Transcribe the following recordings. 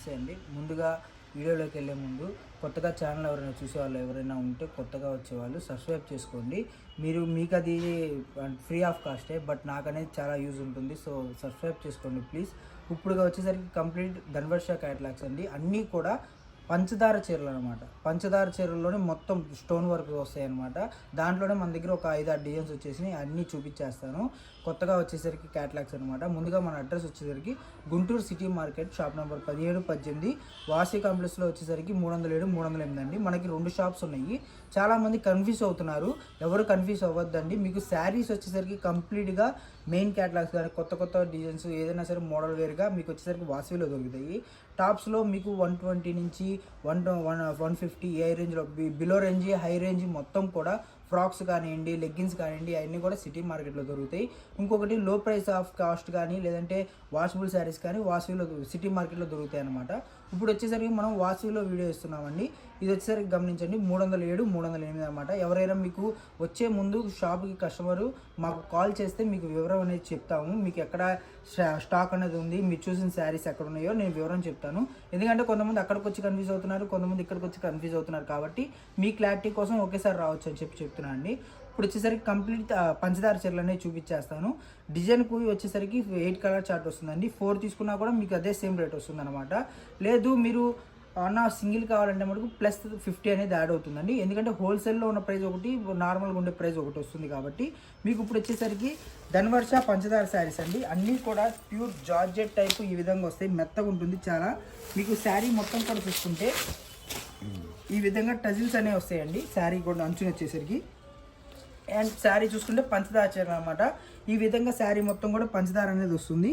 నమస్తే అండి ముందుగా వీడియోలోకి వెళ్ళే ముందు కొత్తగా ఛానల్ ఎవరైనా చూసేవాళ్ళు ఎవరైనా ఉంటే కొత్తగా వచ్చేవాళ్ళు సబ్స్క్రైబ్ చేసుకోండి. మీరు మీకు అది ఫ్రీ ఆఫ్ కాస్టే బట్ నాకు అనేది చాలా యూజ్ ఉంటుంది. సో సబ్స్క్రైబ్ చేసుకోండి ప్లీజ్ ఇప్పుడుగా వచ్చేసరికి కంప్లీట్ ధన్వర్ష క్యాటలాగ్స్ అండి. అన్నీ కూడా పంచదార చీరలు అనమాట పంచదార చీరల్లోనే మొత్తం స్టోన్ వర్క్ వస్తాయి అనమాట దాంట్లోనే మన దగ్గర ఒక ఐదు ఆరు డిజైన్స్ వచ్చేసి అన్నీ చూపించేస్తాను. కొత్తగా వచ్చేసరికి క్యాటలాగ్స్ అనమాట ముందుగా మన అడ్రస్ వచ్చేసరికి Guntur city market shop number పదిహేడు పద్దెనిమిది. వాసి కాంప్లెక్స్లో వచ్చేసరికి మూడు వందల ఏడు మూడు వందల ఎనిమిది అండి మనకి రెండు షాప్స్ ఉన్నాయి. చాలామంది కన్ఫ్యూజ్ అవుతున్నారు. ఎవరు కన్ఫ్యూజ్ అవ్వద్దండి. మీకు శారీస్ వచ్చేసరికి కంప్లీట్గా మెయిన్ క్యాటలాగ్స్ కానీ కొత్త కొత్త డిజైన్స్ ఏదైనా సరే మోడల్ వేర్గా మీకు వచ్చేసరికి వాసవిలో దొరుకుతాయి. టాప్స్లో మీకు వన్ ట్వంటీ నుంచి వన్ వన్ వన్ ఫిఫ్టీ ఏ రేంజ్లో బిలో రేంజ్ హై రేంజ్ మొత్తం కూడా ఫ్రాక్స్ కానివ్వండి లెగ్గిన్స్ కానివ్వండి అవన్నీ కూడా సిటీ మార్కెట్లో దొరుకుతాయి. ఇంకొకటి లో ప్రైస్ ఆఫ్ కాస్ట్ కానీ లేదంటే వాషబుల్ శారీస్ కానీ వాసవిలో సిటీ మార్కెట్లో దొరుకుతాయి అనమాట ఇప్పుడు వచ్చేసరికి మనం వాసవిలో వీడియో ఇస్తున్నామండి. ఇది వచ్చేసరికి గమనించండి మూడు వందల ఏడు మూడు వందల ఎనిమిది అనమాట ఎవరైనా మీకు వచ్చే ముందు షాప్కి కస్టమరు మాకు కాల్ చేస్తే మీకు వివరం అనేది చెప్తాము. మీకు ఎక్కడ స్టా- స్టాక్ అనేది ఉంది మీరు చూసిన శారీస్ ఎక్కడ ఉన్నాయో నేను వివరం చెప్తాను. ఎందుకంటే కొంతమంది అక్కడికి వచ్చి కన్ఫ్యూజ్ అవుతున్నారు కొంతమంది ఇక్కడికి వచ్చి కన్ఫ్యూజ్ అవుతున్నారు కాబట్టి మీ క్లారిటీ కోసం ఒకేసారి రావచ్చు అని చెప్పి చెప్తున్నాను అండి ఇప్పుడు వచ్చేసరికి కంప్లీట్ పంచదార చీరలు అనేవి చూపించేస్తాను డిజైన్కు వచ్చేసరికి ఎయిట్ కలర్ చార్ట్ వస్తుందండి. ఫోర్ తీసుకున్నా కూడా మీకు అదే సేమ్ రేట్ వస్తుందన్నమాట. లేదు మీరు అన్న సింగిల్ కావాలంటే మటుకు ప్లస్ ఫిఫ్టీ అనేది యాడ్ అవుతుందండి. ఎందుకంటే హోల్సేల్లో ఉన్న ప్రైస్ ఒకటి నార్మల్గా ఉండే ప్రైస్ ఒకటి వస్తుంది కాబట్టి. మీకు ఇప్పుడు వచ్చేసరికి ధన్వర్ష పంచదార శారీస్ అండి. అన్నీ కూడా ప్యూర్ జార్జెట్ టైప్ ఈ విధంగా వస్తాయి. మెత్తగా ఉంటుంది చాలా. మీకు శారీ మొత్తం కూడా చూసుకుంటే ఈ విధంగా టజిల్స్ అనేవి వస్తాయండి. శారీ కూడా అంచున వచ్చేసరికి. అండ్ శారీ చూసుకుంటే పంచదార చీర అనమాట ఈ విధంగా శారీ మొత్తం కూడా పంచదార అనేది వస్తుంది.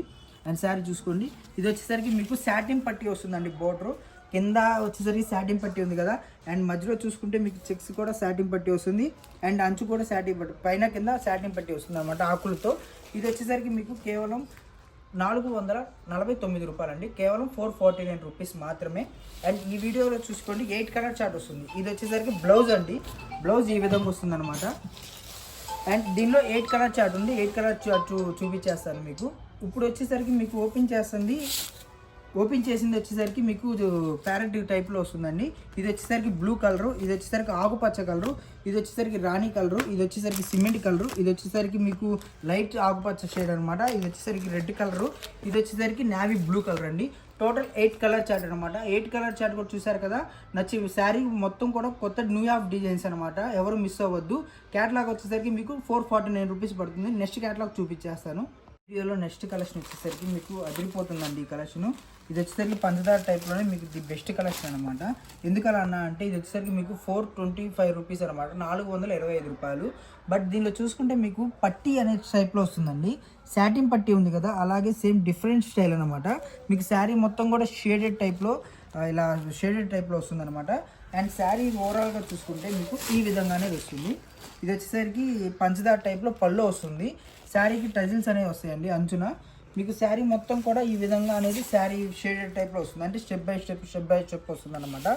అండ్ శారీ చూసుకోండి. ఇది వచ్చేసరికి మీకు శాటిన్ పట్టి వస్తుందండి బోర్డర్ కింద వచ్చేసరికి శాటిన్ పట్టి ఉంది కదా. అండ్ మధ్యలో చూసుకుంటే మీకు చెక్స్ కూడా శాటిన్ పట్టి వస్తుంది. అండ్ అంచు కూడా శాటిన్ పట్టి పైన కింద శాటిన్ పట్టి వస్తుంది అనమాట ఆకులతో. ఇది వచ్చేసరికి మీకు కేవలం నాలుగు వందల నలభై తొమ్మిది రూపాయలండి. కేవలం ఫోర్ ఫార్టీ నైన్ రూపీస్ మాత్రమే. అండ్ ఈ వీడియోలో చూసుకోండి ఎయిట్ కలర్ చార్ట్ వస్తుంది. ఇది వచ్చేసరికి బ్లౌజ్ అండి. బ్లౌజ్ ఈ విధంగా వస్తుంది అనమాట అండ్ దీనిలో ఎయిట్ కలర్ చార్ట్ ఉంది. ఎయిట్ కలర్ చార్ట్ చూపించేస్తాను మీకు. ఇప్పుడు వచ్చేసరికి మీకు ఓపెన్ చేస్తుంది. ఓపెన్ చేసింది వచ్చేసరికి మీకు ప్యారెట్ టైప్లో వస్తుందండి. ఇది వచ్చేసరికి బ్లూ కలరు ఇది వచ్చేసరికి ఆకుపచ్చ కలరు ఇది వచ్చేసరికి రాణి కలరు ఇది వచ్చేసరికి సిమెంట్ కలరు ఇది వచ్చేసరికి మీకు లైట్ ఆకుపచ్చ షేడ్ అనమాట ఇది వచ్చేసరికి రెడ్ కలరు ఇది వచ్చేసరికి నావీ బ్లూ కలర్ అండి. టోటల్ ఎయిట్ కలర్ చార్ట్ అనమాట ఎయిట్ కలర్ చార్ట్ కూడా చూసారు కదా? నచ్చి శారీ మొత్తం కూడా కొత్త న్యూ ఆఫ్ డిజైన్స్ అనమాట ఎవరు మిస్ అవ్వద్దు. క్యాటలాగ్ వచ్చేసరికి మీకు ఫోర్ ఫార్టీ నైన్ రూపీస్ పడుతుంది. నెక్స్ట్ క్యాటలాగ్ చూపించేస్తాను. వీడియోలో నెక్స్ట్ కలెక్షన్ వచ్చేసరికి మీకు అదిరిపోతుందండి ఈ కలెక్షన్ ఇది వచ్చేసరికి పంచదార టైప్లోనే మీకు ది బెస్ట్ కలెక్షన్ అనమాట ఎందుకలా అన్నా అంటే ఇది వచ్చేసరికి మీకు ఫోర్ ట్వంటీ ఫైవ్ రూపీస్ అనమాట నాలుగు వందల ఇరవై ఐదు రూపాయలు. బట్ దీనిలో చూసుకుంటే మీకు పట్టీ అనే టైప్లో వస్తుందండి. శాటిన్ పట్టీ ఉంది కదా అలాగే సేమ్ డిఫరెంట్ స్టైల్ అనమాట మీకు శారీ మొత్తం కూడా షేడెడ్ టైప్లో ఇలా షేడెడ్ టైప్లో వస్తుంది అనమాట అండ్ శారీ ఓవరాల్గా చూసుకుంటే మీకు ఈ విధంగానే వస్తుంది. ఇది వచ్చేసరికి పంచదార టైప్లో పళ్ళు వస్తుంది. శారీకి టజిల్స్ అనేవి వస్తాయండి అంచున. మీకు శారీ మొత్తం కూడా ఈ విధంగా అనేది శారీ షేడెడ్ టైప్లో వస్తుంది. అంటే step by step step by step వస్తుంది అనమాట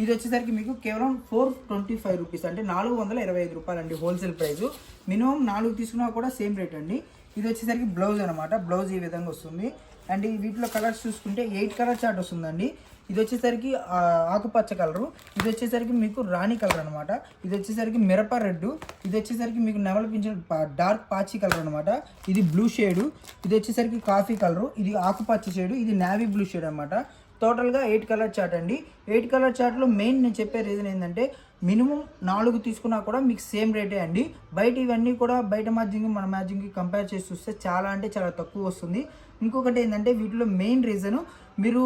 ఇది వచ్చేసరికి మీకు కేవలం ఫోర్ ట్వంటీ ఫైవ్ రూపీస్ అంటే నాలుగు వందల ఇరవై ఐదు రూపాయలు అండి హోల్సేల్ ప్రైస్ మినిమం నాలుగు తీసుకున్నా కూడా సేమ్ రేట్ అండి. ఇది వచ్చేసరికి బ్లౌజ్ అనమాట బ్లౌజ్ ఈ విధంగా వస్తుంది. అండ్ ఈ వీటిలో కలర్స్ చూసుకుంటే ఎయిట్ కలర్ చార్ట్ వస్తుందండి. ఇది వచ్చేసరికి ఆకుపచ్చ కలరు. ఇది వచ్చేసరికి మీకు రాణి కలర్ అనమాట ఇది వచ్చేసరికి మిరప రెడ్ ఇది వచ్చేసరికి మీకు నెమల పింఛన్ డార్క్ పాచి కలర్ అనమాట ఇది బ్లూ షేడు. ఇది వచ్చేసరికి కాఫీ కలరు. ఇది ఆకుపచ్చ షేడు. ఇది నావీ బ్లూ షేడ్ అనమాట టోటల్గా ఎయిట్ కలర్ చార్ట్ అండి. ఎయిట్ కలర్ చార్ట్లో మెయిన్ నేను చెప్పే రీజన్ ఏంటంటే మినిమం నాలుగు తీసుకున్నా కూడా మీకు సేమ్ రేటే అండి. బయట ఇవన్నీ కూడా బయట మ్యాచింగ్ మన మ్యాచింగ్కి కంపేర్ చేసి చూస్తే చాలా అంటే చాలా తక్కువ వస్తుంది. ఇంకొకటి ఏంటంటే వీటిలో మెయిన్ రీజను మీరు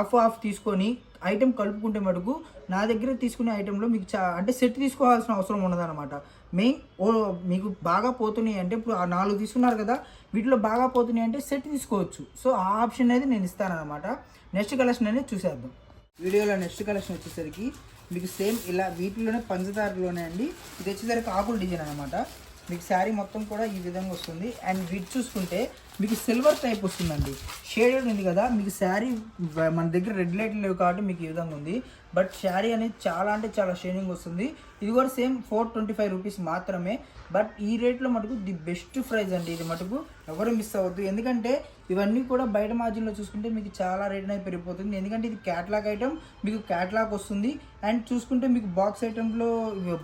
ఆఫ్ ఆఫ్ తీసుకొని ఐటెం కలుపుకుంటే మటుకు నా దగ్గర తీసుకునే ఐటెంలో మీకు చా అంటే సెట్ తీసుకోవాల్సిన అవసరం ఉండదన్నమాట మెయిన్ ఓ మీకు బాగా పోతున్నాయి అంటే ఇప్పుడు ఆ నాలుగు తీసుకున్నారు కదా వీటిలో బాగా పోతున్నాయి అంటే సెట్ తీసుకోవచ్చు. సో ఆ ఆప్షన్ అనేది నేను ఇస్తానమాట నెక్స్ట్ కలెక్షన్ అనేది చూసేద్దాం. వీడియోలో నెక్స్ట్ కలెక్షన్ వచ్చేసరికి మీకు సేమ్ ఇలా వీటిలోనే పంచదారలోనే అండి. ఇది వచ్చేసరికి ఆకుల డిజైన్ అనమాట మీకు శారీ మొత్తం కూడా ఈ విధంగా వస్తుంది. అండ్ వీటి చూసుకుంటే మీకు సిల్వర్ టైప్ వస్తుందండి. షేడెడ్ ఉంది కదా మీకు శారీ మన దగ్గర రెడ్ లైట్ లేవు కాబట్టి మీకు ఈ విధంగా ఉంది. బట్ శారీ అనేది చాలా అంటే చాలా షైనింగ్ వస్తుంది. ఇది కూడా same four twenty five rupees మాత్రమే. బట్ ఈ రేట్లో మటుకు ది బెస్ట్ ప్రైస్ అండి ఇది మటుకు. ఎవరు మిస్ అవ్వద్దు. ఎందుకంటే ఇవన్నీ కూడా బయట మార్జిన్లో చూసుకుంటే మీకు చాలా రేట్ అనేది పెరిగిపోతుంది. ఎందుకంటే ఇది క్యాట్లాగ్ ఐటమ్ మీకు క్యాట్లాగ్ వస్తుంది. అండ్ చూసుకుంటే మీకు బాక్స్ ఐటెంలో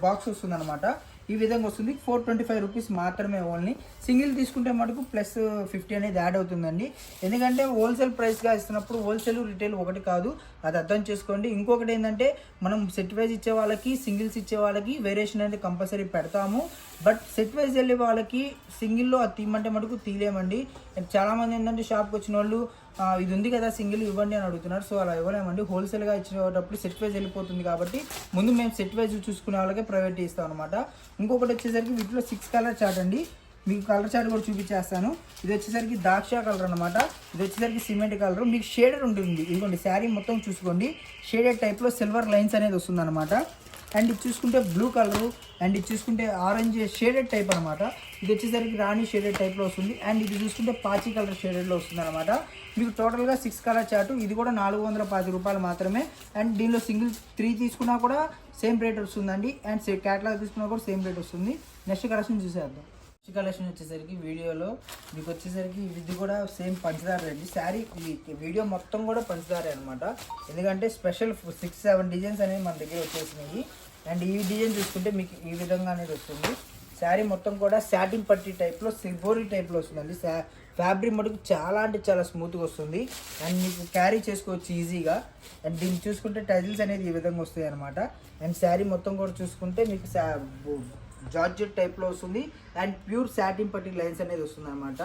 బాక్స్ వస్తుంది అనమాట ఈ విధంగా వస్తుంది. ఫోర్ ట్వంటీ ఫైవ్ రూపీస్ మాత్రమే ఓన్లీ సింగిల్ తీసుకుంటే మటుకు ప్లస్ ఫిఫ్టీ అనేది యాడ్ అవుతుందండి. ఎందుకంటే హోల్సేల్ ప్రైస్గా ఇస్తున్నప్పుడు హోల్సేల్ రిటైల్ ఒకటి కాదు. అది అర్థం చేసుకోండి. ఇంకొకటి ఏంటంటే మనం సెట్ వైజ్ ఇచ్చే వాళ్ళకి సింగిల్స్ ఇచ్చే వాళ్ళకి వేరియేషన్ అనేది కంపల్సరీ పెడతాము. బట్ సెట్ వైజ్ వెళ్ళే వాళ్ళకి సింగిల్లో అది తీయమంటే మటుకు తీయలేమండి చాలామంది ఏంటంటే షాప్కి వచ్చిన వాళ్ళు ఇది ఉంది కదా సింగిల్ ఇవ్వండి అని అడుగుతున్నారు. సో అలా ఇవ్వలేమండి. హోల్సేల్గా ఇచ్చేటప్పుడు సెట్ వైజ్ వెళ్ళిపోతుంది కాబట్టి ముందు మేము సెట్ వైజ్ చూసుకునే వాళ్ళకే ప్రైవేట్ ఇస్తాం అనమాట ఇంకొకటి వచ్చేసరికి వీటిలో సిక్స్ కలర్ చార్ట్ అండి. మీకు కలర్ చార్ట్ కూడా చూపించేస్తాను. ఇది వచ్చేసరికి ద్రాక్ష కలర్ అనమాట ఇది వచ్చేసరికి సిమెంట్ కలర్ మీకు షేడెడ్ ఉంటుంది. ఇదిగోండి శారీ మొత్తం చూసుకోండి. షేడెడ్ టైప్లో సిల్వర్ లైన్స్ అనేది వస్తుంది అండ్ ఇది చూసుకుంటే బ్లూ కలరు అండ్ ఇది చూసుకుంటే ఆరెంజ్ షేడెడ్ టైప్ అనమాట ఇది వచ్చేసరికి రాణి షేడెడ్ టైప్లో వస్తుంది. అండ్ ఇది చూసుకుంటే పాచి కలర్ షేడెడ్లో వస్తుంది అనమాట మీకు టోటల్గా సిక్స్ కలర్ చార్ట్ ఇది కూడా నాలుగు వందల పది రూపాయలు మాత్రమే. అండ్ దీనిలో సింగిల్ త్రీ తీసుకున్నా కూడా సేమ్ రేట్ వస్తుందండి. అండ్ క్యాటలాగ్ తీసుకున్నా కూడా సేమ్ రేట్ వస్తుంది. నెక్స్ట్ కలెక్షన్ చూసేద్దాం. నెక్స్ట్ కలెక్షన్ వచ్చేసరికి వీడియోలో మీకు వచ్చేసరికి ఇది కూడా సేమ్ పంచదార అండి. శారీ ఈ వీడియో మొత్తం కూడా పంచదారే అనమాట ఎందుకంటే స్పెషల్ సిక్స్ సెవెన్ డిజైన్స్ అనేవి మన దగ్గర వచ్చేసినాయి. అండ్ ఈ డిజైన్ చూసుకుంటే మీకు ఈ విధంగా అనేది వస్తుంది. శారీ మొత్తం కూడా శాటిన్ పట్టి టైప్లో సిల్వరీ టైప్లో వస్తుందండి. శా ఫ్యాబ్రిక్ మటుకు చాలా అంటే చాలా స్మూత్గా వస్తుంది. అండ్ మీకు క్యారీ చేసుకోవచ్చు ఈజీగా అండ్ దీన్ని చూసుకుంటే టజిల్స్ అనేది ఈ విధంగా వస్తాయి అనమాట అండ్ శారీ మొత్తం కూడా చూసుకుంటే మీకు శా జార్జెట్ టైప్లో వస్తుంది. అండ్ ప్యూర్ శాటిన్ పట్టి లైన్స్ అనేది వస్తుంది అనమాట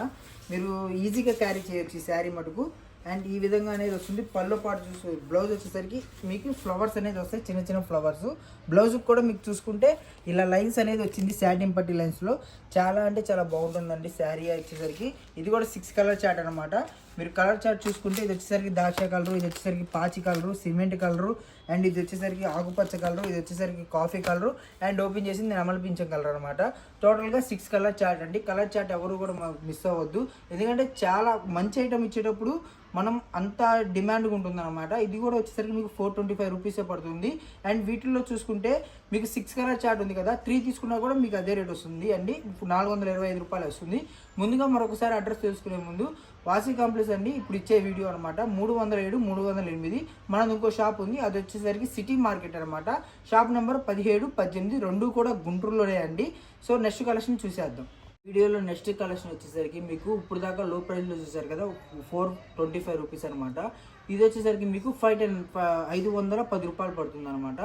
మీరు ఈజీగా క్యారీ చేయొచ్చు ఈ శారీ మటుకు. అండ్ ఈ విధంగా అనేది వస్తుంది. పళ్ళు పాటు చూసి బ్లౌజ్ వచ్చేసరికి మీకు ఫ్లవర్స్ అనేది వస్తాయి. చిన్న చిన్న ఫ్లవర్స్ బ్లౌజ్కి కూడా మీకు చూసుకుంటే ఇలా లైన్స్ అనేది వచ్చింది శాటిన్ పట్టి లైన్స్లో చాలా అంటే చాలా బాగుంటుందండి శారీ వచ్చేసరికి. ఇది కూడా సిక్స్ కలర్ చాట్ అనమాట మీరు కలర్ చార్ట్ చూసుకుంటే ఇది వచ్చేసరికి దాక్ష కలరు ఇది వచ్చేసరికి పాచి కలరు సిమెంట్ కలరు అండ్ ఇది వచ్చేసరికి ఆకుపచ్చ కలరు ఇది వచ్చేసరికి కాఫీ కలరు అండ్ ఓపెన్ చేసింది నేను అమలుపించే కలర్ అనమాట టోటల్గా సిక్స్ కలర్ చార్ట్ అండి. కలర్ చార్ట్ ఎవరు కూడా మిస్ అవ్వద్దు. ఎందుకంటే చాలా మంచి ఐటమ్ ఇచ్చేటప్పుడు మనం అంత డిమాండ్గా ఉంటుంది అనమాట ఇది కూడా వచ్చేసరికి మీకు ఫోర్ ట్వంటీ ఫైవ్ రూపీసే పడుతుంది. అండ్ వీటిల్లో చూసుకుంటే మీకు సిక్స్ కలర్ చార్ట్ ఉంది కదా త్రీ తీసుకున్నా కూడా మీకు అదే రేట్ వస్తుంది అండి. నాలుగు వందల ఇరవై ఐదు రూపాయలు వస్తుంది. ముందుగా మరొకసారి అడ్రస్ తెలుసుకునే ముందు వాషింగ్ కంప్లీట్స్ అండి ఇప్పుడు ఇచ్చే వీడియో అనమాట మూడు వందల ఏడు మూడు వందల ఎనిమిది. మనది ఇంకో షాప్ ఉంది. అది వచ్చేసరికి సిటీ మార్కెట్ అనమాట షాప్ నెంబర్ పదిహేడు పద్దెనిమిది రెండు కూడా గుంటూరులోనే అండి. సో నెక్స్ట్ కలెక్షన్ చూసేద్దాం. వీడియోలో నెక్స్ట్ కలెక్షన్ వచ్చేసరికి మీకు ఇప్పుడు దాకా లో ప్రైస్లో చూసారు కదా ఫోర్ ట్వంటీ ఫైవ్ రూపీస్ అనమాట ఇది వచ్చేసరికి మీకు ఫైవ్ టెన్ ఐదు వందల పది రూపాయలు పడుతుంది అనమాట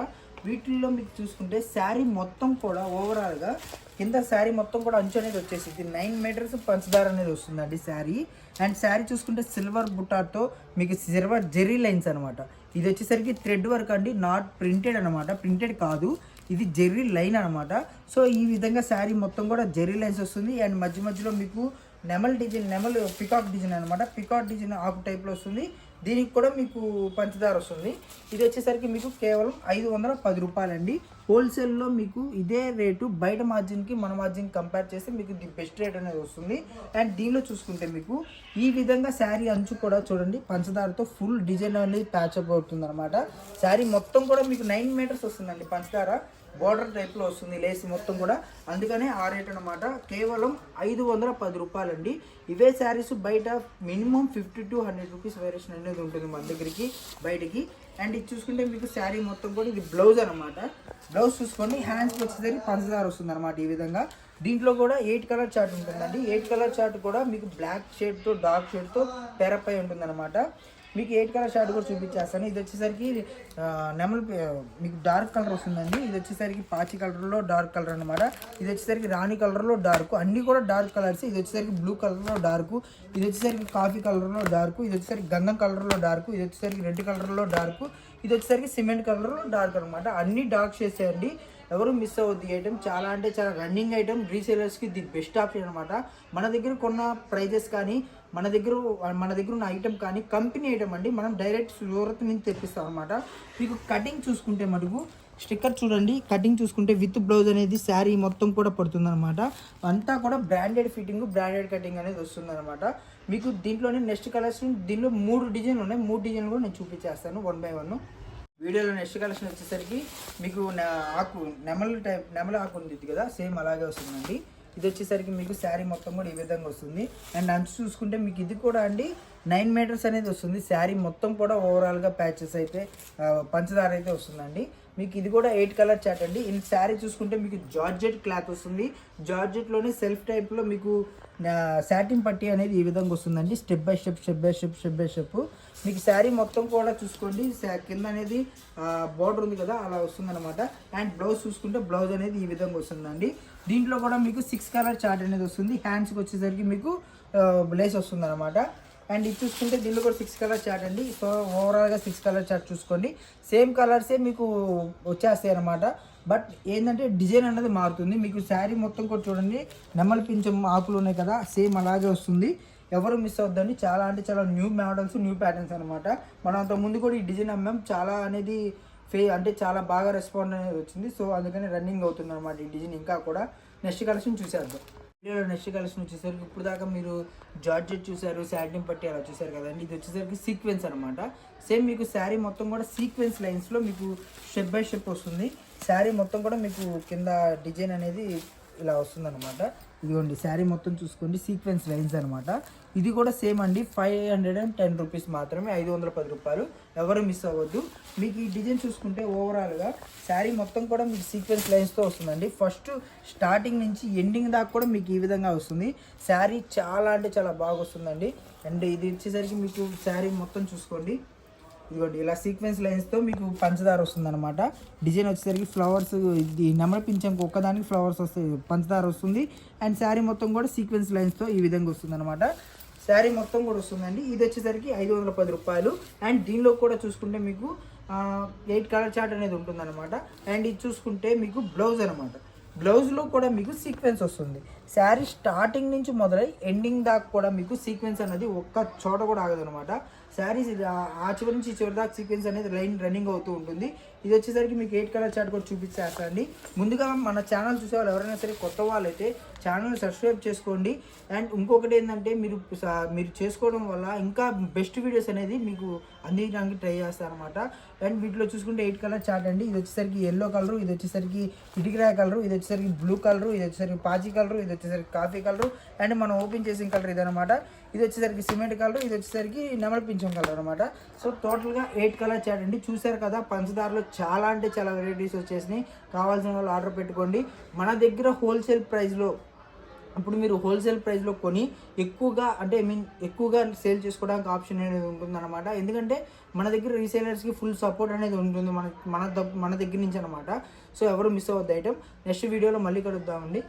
వీటిల్లో మీకు చూసుకుంటే శారీ మొత్తం కూడా ఓవరాల్గా కింద శారీ మొత్తం కూడా అంచు అనేది వచ్చేసింది నైన్ మీటర్స్ పంచదార అనేది వస్తుందండి శారీ. అండ్ శారీ చూసుకుంటే సిల్వర్ బుట్టాతో మీకు సిల్వర్ జెర్రీ లైన్స్ అనమాట ఇది వచ్చేసరికి థ్రెడ్ వర్క్ అండి నాట్ ప్రింటెడ్ అనమాట ప్రింటెడ్ కాదు ఇది జెర్రీ లైన్ అనమాట సో ఈ విధంగా శారీ మొత్తం కూడా జెర్రీ లైన్స్ వస్తుంది. అండ్ మధ్య మధ్యలో మీకు నెమల్ డిజైన్ నెమల్ పికాక్ డిజైన్ అనమాట పికాక్ డిజైన్ ఆకు టైప్లో వస్తుంది. దీనికి కూడా మీకు పంచదార వస్తుంది. ఇది వచ్చేసరికి మీకు కేవలం ఐదు వందల పది రూపాయలండి. హోల్సేల్లో మీకు ఇదే రేటు బయట మార్జిన్కి మన మార్జిన్ కంపేర్ చేస్తే మీకు ది బెస్ట్ రేట్ అనేది వస్తుంది. అండ్ దీనిలో చూసుకుంటే మీకు ఈ విధంగా శారీ అంచు కూడా చూడండి. పంచదారతో ఫుల్ డిజైన్ అనేది ప్యాచప్ అవుతుంది అనమాట శారీ మొత్తం కూడా మీకు నైన్ మీటర్స్ వస్తుందండి పంచదార. బార్డర్ టైప్లో వస్తుంది లేస్ మొత్తం కూడా. అందుకనే ఆ రేట్ అనమాట కేవలం ఐదు వందల పది రూపాయలండి. ఇవే శారీస్ బయట minimum fifty to hundred rupees variation అనేది ఉంటుంది మన దగ్గరికి బయటికి. అండ్ ఇది చూసుకుంటే మీకు శారీ మొత్తం కూడా ఇది బ్లౌజ్ అనమాట బ్లౌజ్ చూసుకోండి హ్యాండ్స్కి వచ్చేసరికి పంచదార వస్తుంది అనమాట ఈ విధంగా. దీంట్లో కూడా ఎయిట్ కలర్ చార్ట్ ఉంటుందండి. ఎయిట్ కలర్ చార్ట్ కూడా మీకు బ్లాక్ షేడ్తో డార్క్ షేడ్తో టెరప్ అయి ఉంటుంది మీకు ఎయిట్ కలర్ షార్ట్ కూడా చూపించేస్తాను. ఇది వచ్చేసరికి నెమల్ మీకు డార్క్ కలర్ వస్తుందండి. ఇది వచ్చేసరికి పాచి కలర్లో డార్క్ కలర్ అనమాట ఇది వచ్చేసరికి రాణి కలర్లో డార్క్. అన్నీ కూడా డార్క్ కలర్స్. ఇది వచ్చేసరికి బ్లూ కలర్లో డార్క్. ఇది వచ్చేసరికి కాఫీ కలర్లో డార్క్. ఇది వచ్చేసరికి గంధం కలర్లో డార్క్. ఇది వచ్చేసరికి రెడ్ కలర్లో డార్క్. ఇది వచ్చేసరికి సిమెంట్ కలర్లో డార్క్ అనమాట అన్ని డార్క్ షేడ్స్ అండి ఎవరు మిస్ అవుద్ది ఐటమ్ చాలా అంటే చాలా రన్నింగ్ ఐటమ్ రీసేలర్స్కి ది బెస్ట్ ఆప్షన్ అనమాట మన దగ్గర కొన్న ప్రైజెస్ కానీ మన దగ్గర మన దగ్గర ఉన్న ఐటమ్ కానీ కంపెనీ ఐటమ్ అండి మనం డైరెక్ట్ సూరత్ నుంచి తెప్పిస్తాం అనమాట మీకు కటింగ్ చూసుకుంటే మటుకు స్టిక్కర్ చూడండి కటింగ్ చూసుకుంటే విత్ బ్లౌజ్ అనేది శారీ మొత్తం కూడా పడుతుంది అనమాట అంతా కూడా బ్రాండెడ్ ఫిట్టింగ్ బ్రాండెడ్ కటింగ్ అనేది వస్తుంది అనమాట మీకు దీంట్లోనే నెక్స్ట్ కలర్స్ దీనిలో మూడు డిజైన్లు ఉన్నాయి. మూడు డిజైన్లు కూడా నేను చూపించేస్తాను వన్ బై వన్ వీడియోలో నెక్స్ట్ కలెక్షన్ వచ్చేసరికి మీకు ఆకు నెమల టైప్ నెమల ఆకు ఉంది కదా సేమ్ అలాగే వస్తుందండి. ఇది వచ్చేసరికి మీకు శారీ మొత్తం కూడా ఈ విధంగా వస్తుంది. అండ్ అంచు చూసుకుంటే మీకు ఇది కూడా అండి నైన్ మీటర్స్ అనేది వస్తుంది. శారీ మొత్తం కూడా ఓవరాల్గా ప్యాచెస్ అయితే పంచదార అయితే వస్తుందండి. మీకు ఇది కూడా ఎయిట్ కలర్ చాట్ అండి. ఇన్ శారీ చూసుకుంటే మీకు జార్జెట్ క్లాత్ వస్తుంది. జార్జెట్లోనే సెల్ఫ్ టైప్లో మీకు శాటిన్ పట్టి అనేది ఈ విధంగా వస్తుందండి. Step by step step by step step by step మీకు శారీ మొత్తం కూడా చూసుకోండి. కింద అనేది బార్డర్ ఉంది కదా అలా వస్తుందన్నమాట. అండ్ బ్లౌజ్ చూసుకుంటే బ్లౌజ్ అనేది ఈ విధంగా వస్తుందండి. దీంట్లో కూడా మీకు సిక్స్ కలర్ చార్ట్ అనేది వస్తుంది. హ్యాండ్స్కి వచ్చేసరికి మీకు లేస్ వస్తుంది అనమాట అండ్ ఇది చూసుకుంటే దీనిలో కూడా సిక్స్ కలర్ చార్ట్ అండి. సో ఓవరాల్గా సిక్స్ కలర్ చార్ట్ చూసుకోండి. సేమ్ కలర్సే మీకు వచ్చేస్తాయి అనమాట బట్ ఏంటంటే డిజైన్ అనేది మారుతుంది. మీకు శారీ మొత్తం కూడా చూడండి. నెమ్మల పింఛం ఆకులు ఉన్నాయి కదా సేమ్ అలాగే వస్తుంది. ఎవరు మిస్ అవుద్దండి చాలా అంటే చాలా న్యూ మోడల్స్ న్యూ ప్యాటర్న్స్ అనమాట మనం అంత ముందు కూడా ఈ డిజైన్ అమ్మాం. చాలా అనేది ఫే అంటే చాలా బాగా రెస్పాండ్ అనేది వచ్చింది. సో అందుకని రన్నింగ్ అవుతుంది అనమాట ఈ డిజైన్. ఇంకా కూడా నెక్స్ట్ కలెక్షన్ చూసేద్దాం. వీడియోలో నెక్స్ట్ కలెక్షన్ వచ్చేసరికి ఇప్పుడు దాకా మీరు జార్జెట్ చూసారు శాటిన్ పట్టి అలా చూసారు కదండి. ఇది వచ్చేసరికి సీక్వెన్స్ అనమాట సేమ్ మీకు శారీ మొత్తం కూడా సీక్వెన్స్ లైన్స్లో మీకు స్టెప్ బై స్టెప్ వస్తుంది. శారీ మొత్తం కూడా మీకు కింద డిజైన్ అనేది ఇలా వస్తుంది అనమాట ఇదిగోండి శారీ మొత్తం చూసుకోండి సీక్వెన్స్ లైన్స్ అనమాట ఇది కూడా సేమ్ అండి five hundred and ten rupees మాత్రమే ఐదు వందల పది రూపాయలు. ఎవరు మిస్ అవ్వద్దు. మీకు ఈ డిజైన్ చూసుకుంటే ఓవరాల్గా శారీ మొత్తం కూడా మీకు సీక్వెన్స్ లైన్స్తో వస్తుందండి. ఫస్ట్ స్టార్టింగ్ నుంచి ఎండింగ్ దాకా కూడా మీకు ఈ విధంగా వస్తుంది. శారీ చాలా అంటే చాలా బాగా వస్తుందండి. అండ్ ఇది వచ్చేసరికి మీకు శారీ మొత్తం చూసుకోండి. ఇదిగోండి ఇలా సీక్వెన్స్ లైన్స్తో మీకు పంచదార వస్తుంది అనమాట డిజైన్ వచ్చేసరికి ఫ్లవర్స్ ఇది నెమలి పింఛంకి ఒక్కదానికి ఫ్లవర్స్ వస్తాయి పంచదార వస్తుంది. అండ్ శారీ మొత్తం కూడా సీక్వెన్స్ లైన్స్తో ఈ విధంగా వస్తుంది అనమాట శారీ మొత్తం కూడా వస్తుందండి. ఇది వచ్చేసరికి ఐదు వందల పది రూపాయలు. అండ్ దీనిలో కూడా చూసుకుంటే మీకు ఎయిట్ కలర్ చార్ట్ అనేది ఉంటుందన్నమాట. అండ్ ఇది చూసుకుంటే మీకు బ్లౌజ్ అనమాట బ్లౌజ్లో కూడా మీకు సీక్వెన్స్ వస్తుంది. శారీ స్టార్టింగ్ నుంచి మొదలై ఎండింగ్ దాకా కూడా మీకు సీక్వెన్స్ అనేది ఒక్క చోట కూడా ఆగదు అనమాట శారీస్ ఆ చివరి నుంచి చివరి దాకా సీక్వెన్స్ అనేది లైన్ రన్నింగ్ అవుతూ ఉంటుంది. ఇది వచ్చేసరికి మీకు ఎయిట్ కలర్ చార్ట్ కూడా చూపించేస్తాండి ముందుగా మన ఛానల్ చూసే వాళ్ళు ఎవరైనా సరే కొత్త వాళ్ళు అయితే ఛానల్ సబ్స్క్రైబ్ చేసుకోండి. అండ్ ఇంకొకటి ఏంటంటే మీరు మీరు చేసుకోవడం వల్ల ఇంకా బెస్ట్ వీడియోస్ అనేది మీకు అందించడానికి ట్రై చేస్తారనమాట అండ్ వీటిలో చూసుకుంటే ఎయిట్ కలర్ చార్ట్ అండి. ఇది వచ్చేసరికి ఎల్లో కలర్ ఇది వచ్చేసరికి ఇటుకరాయ కలర్ ఇది వచ్చేసరికి బ్లూ కలర్ ఇది వచ్చేసరికి పాచి కలర్ ఇది వచ్చేసరికి కాఫీ కలరు అండ్ మనం ఓపెన్ చేసిన కలర్ ఇదనమాట ఇది వచ్చేసరికి సిమెంట్ కలర్ ఇది వచ్చేసరికి నెమల పింఛం కలర్ అనమాట సో టోటల్గా ఎయిట్ కలర్ చాట్ అండి. చూశారు కదా పంచదారలో చాలా అంటే చాలా వెరైటీస్ వచ్చేసినాయి. కావాల్సిన వాళ్ళు ఆర్డర్ పెట్టుకోండి. మన దగ్గర హోల్సేల్ ప్రైస్లో ఇప్పుడు మీరు హోల్సేల్ ప్రైస్లో కొని ఎక్కువగా అంటే ఐ మీన్ ఎక్కువగా సేల్ చేసుకోవడానికి ఆప్షన్ అనేది ఉంటుందన్నమాట. ఎందుకంటే మన దగ్గర రీసేలర్స్కి ఫుల్ సపోర్ట్ అనేది ఉంటుంది మన మన మన దగ్గర నుంచి అనమాట సో ఎవరు మిస్ అవ్వద్దు ఐటమ్ నెక్స్ట్ వీడియోలో మళ్ళీ కలుద్దామండి.